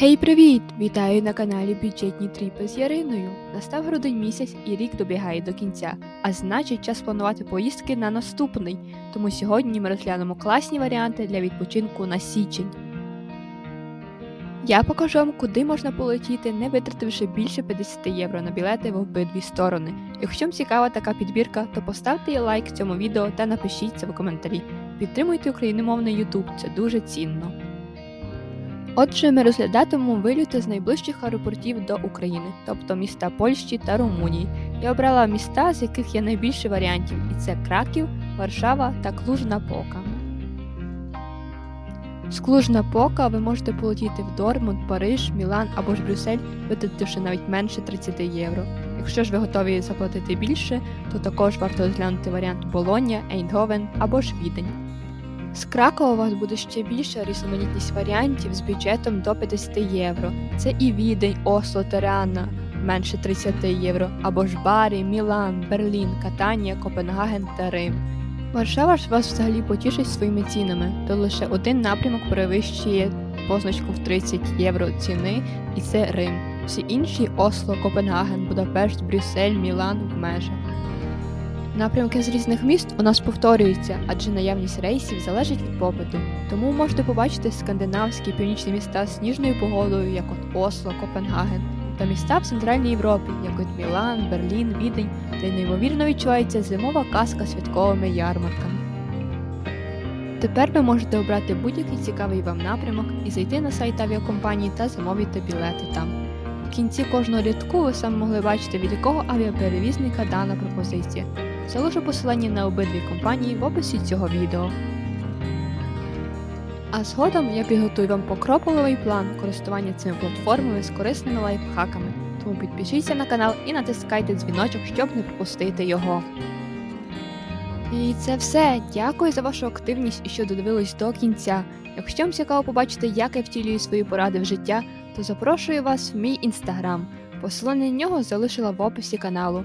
Гей, привіт! Вітаю на каналі Бюджетні тріпи з Яриною. Настав грудень місяць і рік добігає до кінця, а значить час планувати поїздки на наступний. Тому сьогодні ми розглянемо класні варіанти для відпочинку на січень. Я покажу вам, куди можна полетіти, не витративши більше 50 євро на білети в обидві сторони. Якщо вам цікава така підбірка, то поставте лайк цьому відео та напишіть це в коментарі. Підтримуйте україномовний YouTube, це дуже цінно. Отже, ми розглядатимемо вильоти з найближчих аеропортів до України, тобто міста Польщі та Румунії. Я обрала міста, з яких є найбільше варіантів, і це Краків, Варшава та Клуж-Напока. З Клуж-Напока ви можете полетіти в Дормунд, Париж, Мілан або ж Брюссель, витративши навіть менше 30 євро. Якщо ж ви готові заплатити більше, то також варто розглянути варіант Болоння, Ейндговен або ж Відень. З Кракова у вас буде ще більша різноманітність варіантів з бюджетом до 50 євро. Це і Відень, Осло, Тереана менше 30 євро, або ж Барі, Мілан, Берлін, Катанія, Копенгаген та Рим. Варшава ж вас взагалі потішить своїми цінами, то лише один напрямок перевищує позначку в 30 євро ціни, і це Рим. Всі інші Осло, Копенгаген, Будапешт, Брюссель, Мілан в межах. Напрямки з різних міст у нас повторюються, адже наявність рейсів залежить від попиту. Тому можете побачити скандинавські північні міста з сніжною погодою, як от Осло, Копенгаген, та міста в Центральній Європі, як от Мілан, Берлін, Відень, де неймовірно відчувається зимова казка святковими ярмарками. Тепер ви можете обрати будь-який цікавий вам напрямок і зайти на сайт авіакомпанії та замовити білети там. В кінці кожного рядку ви саме могли бачити, від якого авіаперевізника дана пропозиція. Залишу посилання на обидві компанії в описі цього відео. А згодом я підготую вам покроковий план користування цими платформами з корисними лайфхаками. Тому підпишіться на канал і натискайте дзвіночок, щоб не пропустити його. І це все. Дякую за вашу активність і що додивились до кінця. Якщо вам цікаво побачити, як я втілюю свої поради в життя, то запрошую вас в мій інстаграм. Посилання на нього залишила в описі каналу.